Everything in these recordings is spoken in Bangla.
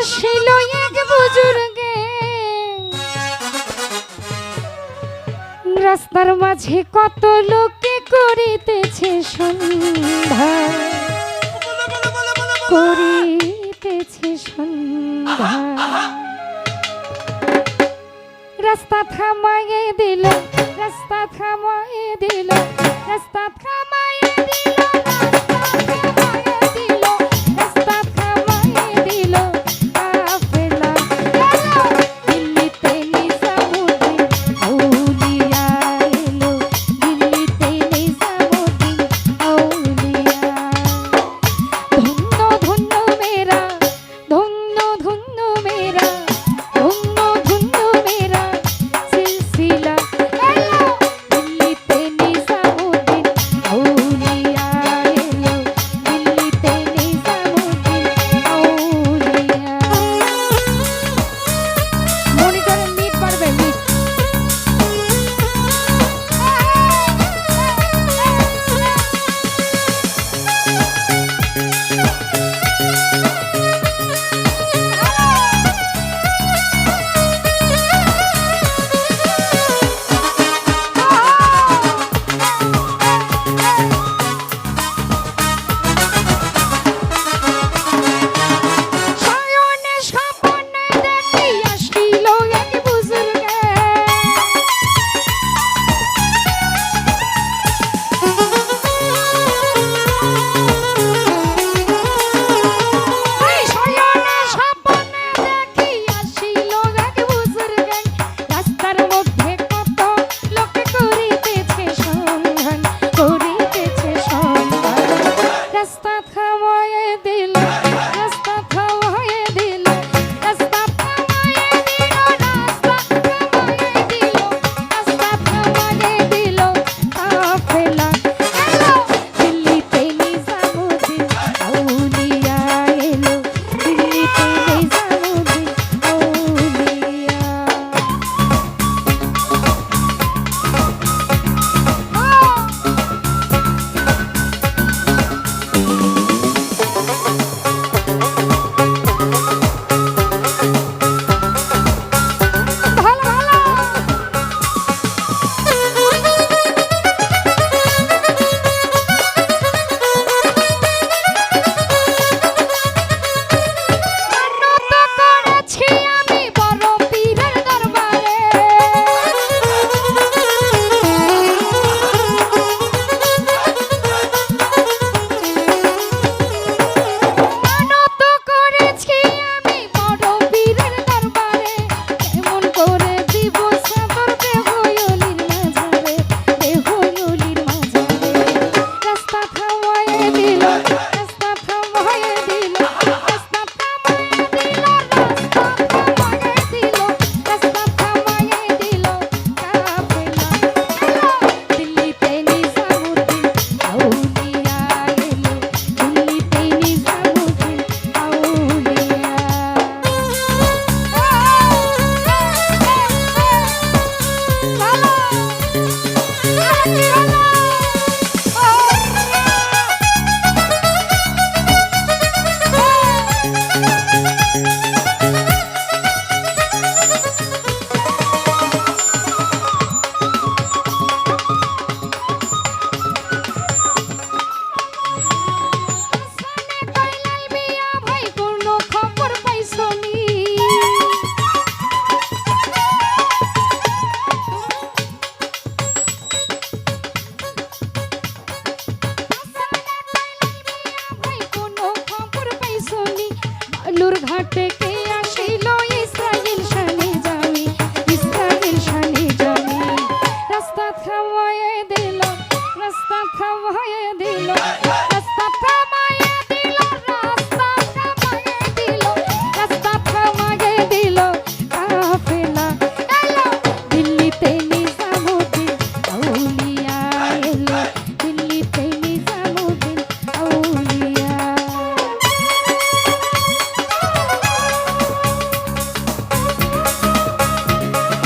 আসিল এক বুজুর্গে। রাস্তার মাঝে কত লোকে করিতেছে সন্ধ্যা। করিতেছে সন্ধ্যা। রাস্তা থামাইয়ে দে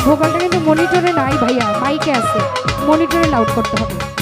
ভোকালটা কিন্তু মনিটরে নাই ভাইয়া মাইকে আছে। মনিটরে লাউড করতে হবে।